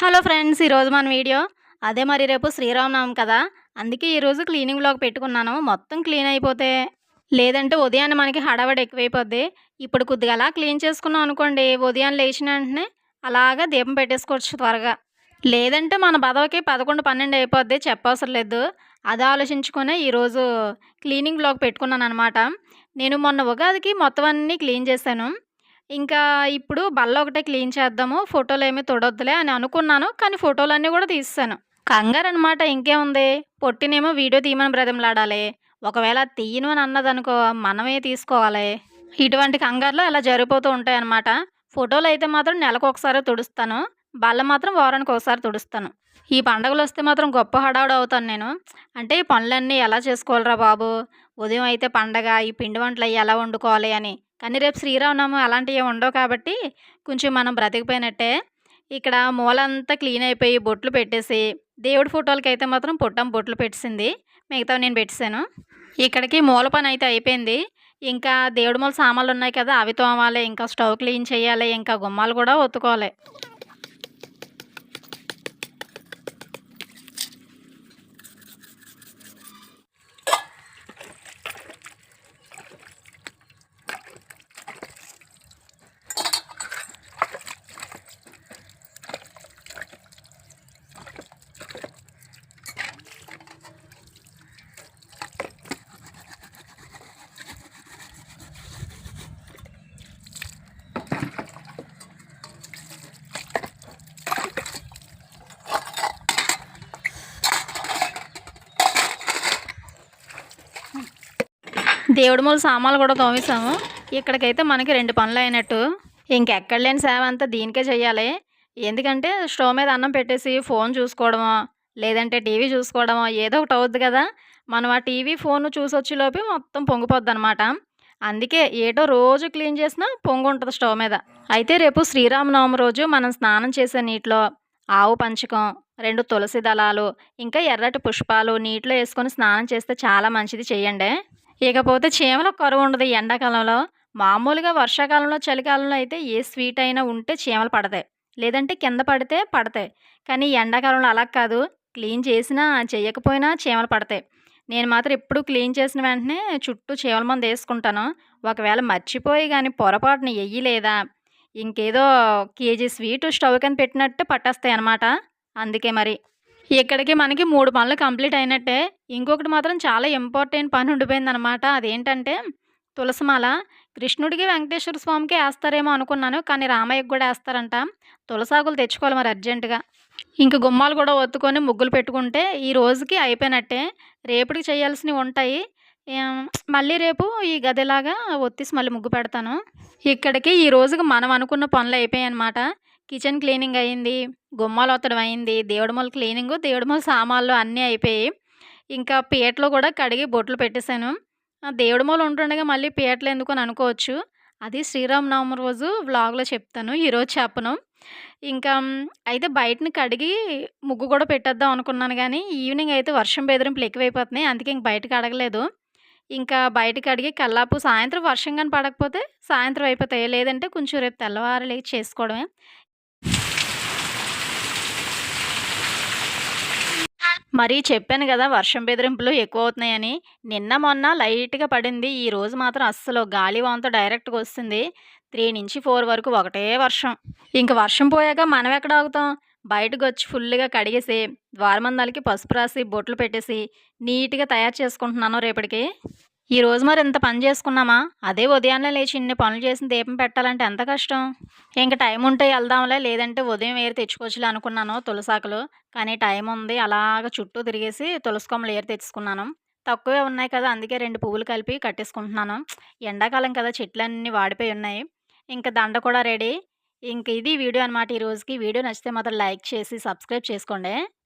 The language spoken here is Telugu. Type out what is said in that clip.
హలో ఫ్రెండ్స్ ఈరోజు మన వీడియో. అదే మరి రేపు శ్రీరామనవం కదా. అందుకే ఈరోజు క్లీనింగ్ బ్లాగ్ పెట్టుకున్నాను. మొత్తం క్లీన్ అయిపోతే లేదంటే ఉదయాన్నే మనకి హడావడి ఎక్కువైపోద్ది. ఇప్పుడు కొద్దిగా అలా క్లీన్ చేసుకున్నాం అనుకోండి ఉదయం లేచిన వెంటనే అలాగా దీపం పెట్టేసుకోవచ్చు త్వరగా. లేదంటే మన బదవకి పదకొండు పన్నెండు అయిపోద్ది చెప్పవసరం లేదు. అది ఆలోచించుకునే ఈరోజు క్లీనింగ్ బ్లాగ్ పెట్టుకున్నాను అనమాట నేను మొన్న ఉగాదికి మొత్తం అన్నీ క్లీన్ చేశాను. ఇంకా ఇప్పుడు బల్ల ఒకటే క్లీన్ చేద్దాము ఫోటోలు ఏమీ తొడొద్దులే అని అనుకున్నాను కానీ ఫోటోలన్నీ కూడా తీస్తాను కంగారు అనమాట ఇంకేముంది? పొట్టినేమో వీడియో తీయమని బ్రతిమలాడాలి. ఒకవేళ తీయను అని అన్నదనుకో మనమే తీసుకోవాలి. ఇటువంటి కంగారులో అలా జరిగిపోతూ ఉంటాయి అన్నమాట ఫోటోలు అయితే మాత్రం నెలకు ఒకసారి తుడుస్తాను బల్ల మాత్రం వారానికి ఒకసారి తుడుస్తాను. ఈ పండగలు వస్తే మాత్రం గొప్ప హడావుడు అవుతాను నేను. అంటే ఈ పనులన్నీ ఎలా చేసుకోవాలిరా బాబు? ఉదయం అయితే పండగ ఈ పిండి వంటలు అవి ఎలా వండుకోవాలి అని. కానీ రేపు శ్రీరామనామం అలాంటివి ఉండవు కాబట్టి కొంచెం మనం బ్రతికిపోయినట్టే. ఇక్కడ మూలంతా క్లీన్ అయిపోయి బొట్లు పెట్టేసి దేవుడి ఫోటోలకి అయితే మాత్రం పుట్టం బొట్లు పెట్టేసింది. మిగతా నేను పెట్టేశాను. ఇక్కడికి మూల పని అయితే అయిపోయింది. ఇంకా దేవుడి మూల సామాన్లు ఉన్నాయి కదా అవి తోమాలి ఇంకా స్టవ్ క్లీన్ చేయాలి ఇంకా గుమ్మాలు కూడా ఒత్తుకోవాలి. దేవుడి మూల సామాన్లు కూడా తోమేసాము ఇక్కడికైతే మనకి రెండు పనులు అయినట్టు. ఇంకెక్కడ లేని సేవ అంతా దీనికే చేయాలి ఎందుకంటే స్టవ్ మీద అన్నం పెట్టేసి ఫోన్ చూసుకోవడమో లేదంటే టీవీ చూసుకోవడమో ఏదో ఒకటి అవుద్ది కదా. మనం ఆ టీవీ ఫోన్ చూసొచ్చేలోపే మొత్తం పొంగిపోద్ది అనమాట అందుకే ఏటో రోజు క్లీన్ చేసినా పొంగు ఉంటుంది స్టవ్ మీద. అయితే రేపు శ్రీరామనవమి రోజు మనం స్నానం చేసే నీటిలో ఆవు పంచకం రెండు తులసి దళాలు ఇంకా ఎర్రటి పుష్పాలు నీటిలో వేసుకొని స్నానం చేస్తే చాలా మంచిది చేయండి ఇకపోతే చీమల కరువు ఉండదు ఎండాకాలంలో. మామూలుగా వర్షాకాలంలో చలికాలంలో అయితే ఏ స్వీట్ అయినా ఉంటే చీమలు పడతాయి. లేదంటే కింద పడితే పడతాయి. కానీ ఎండాకాలంలో అలా కాదు. క్లీన్ చేసినా చేయకపోయినా చీమలు పడతాయి. నేను మాత్రం ఎప్పుడు క్లీన్ చేసిన వెంటనే చుట్టూ చీమల మందు వేసుకుంటాను. ఒకవేళ మర్చిపోయి కానీ పొరపాటున వెయ్యలేదా ఇంకేదో కేజీ స్వీట్ స్టవ్ కింద పెట్టినట్టు పట్టేస్తాయి అన్నమాట. అందుకే మరి. ఇక్కడికి మనకి మూడు పనులు కంప్లీట్ అయినట్టే. ఇంకొకటి మాత్రం చాలా ఇంపార్టెంట్ పని ఉండిపోయింది అనమాట అదేంటంటే తులసిమాల కృష్ణుడికి వెంకటేశ్వర స్వామికి వేస్తారేమో అనుకున్నాను కానీ రామయ్యకి కూడా వేస్తారంట. తులసాకులు తెచ్చుకోవాలి మరి అర్జెంటుగా. ఇంక గుమ్మాలు కూడా ఒత్తుకొని ముగ్గులు పెట్టుకుంటే ఈ రోజుకి అయిపోయినట్టే. రేపటికి చేయాల్సినవి ఉంటాయి. మళ్ళీ రేపు ఈ గదిలాగా ఒత్తిసి మళ్ళీ ముగ్గు పెడతాను. ఇక్కడికి ఈ రోజుకి మనం అనుకున్న పనులు అయిపోయాయి అనమాట కిచెన్ క్లీనింగ్ అయింది గుమ్మాలు ఒత్తడం అయింది దేవుడి మూల క్లీనింగ్ దేవుడి మూల సామాన్లు అన్నీ అయిపోయాయి ఇంకా పీటలు కూడా కడిగి బొట్లు పెట్టేశాను. దేవుడుమల దేవుడి మూల ఉంటుండగా మళ్ళీ పీటలు ఎందుకు అని అనుకోవచ్చు. అది శ్రీరామనవమి రోజు వ్లాగ్లో చెప్తాను ఈరోజు చెప్పను. ఇంకా అయితే బయటని కడిగి ముగ్గు కూడా పెట్టేద్దాం అనుకున్నాను కానీ ఈవినింగ్ అయితే వర్షం బెదిరింపులు ఎక్కువైపోతున్నాయి అందుకే ఇంక బయటకు అడగలేదు. ఇంకా బయటకు అడిగి కల్లాపు సాయంత్రం వర్షం కానీ పడకపోతే సాయంత్రం అయిపోతాయి లేదంటే కొంచెం రేపు తెల్లవారు లేచి చేసుకోవడమే. మరి చెప్పాను కదా వర్షం బెదిరింపులు ఎక్కువ అవుతున్నాయని నిన్న మొన్న లైట్గా పడింది. ఈ రోజు మాత్రం అస్సలు గాలి వానతో డైరెక్ట్గా వస్తుంది. త్రీ నుంచి ఫోర్ వరకు ఒకటే వర్షం. ఇంక వర్షం పోయాక మనం ఎక్కడ ఆగుతాం? బయటకు వచ్చి ఫుల్గా కడిగేసి ద్వారమందాలకి పసుపు రాసి బొట్లు పెట్టేసి నీట్గా తయారు చేసుకుంటున్నాను రేపటికి? ఈ రోజు మరి ఇంత పని చేసుకున్నామా? అదే ఉదయాన్నే లేచి ఇన్ని పనులు చేసి దీపం పెట్టాలంటే ఎంత కష్టం? ఇంకా టైం ఉంటే వెళ్దాంలే లేదంటే ఉదయం ఏరు తెచ్చుకోవచ్చులే అనుకున్నాను తులసాకులు. కానీ టైం ఉంది అలాగ చుట్టూ తిరిగేసి తులసి కొమ్మలు ఏరు తెచ్చుకున్నాను. తక్కువే ఉన్నాయి కదా అందుకే రెండు పువ్వులు కలిపి కట్టేసుకుంటున్నాను. ఎండాకాలం కదా చెట్లన్నీ వాడిపోయి ఉన్నాయి. ఇంకా దండ కూడా రెడీ. ఇంక ఇది వీడియో అనమాట ఈ రోజుకి. వీడియో నచ్చితే మాత్రం లైక్ చేసి సబ్స్క్రైబ్ చేసుకోండి.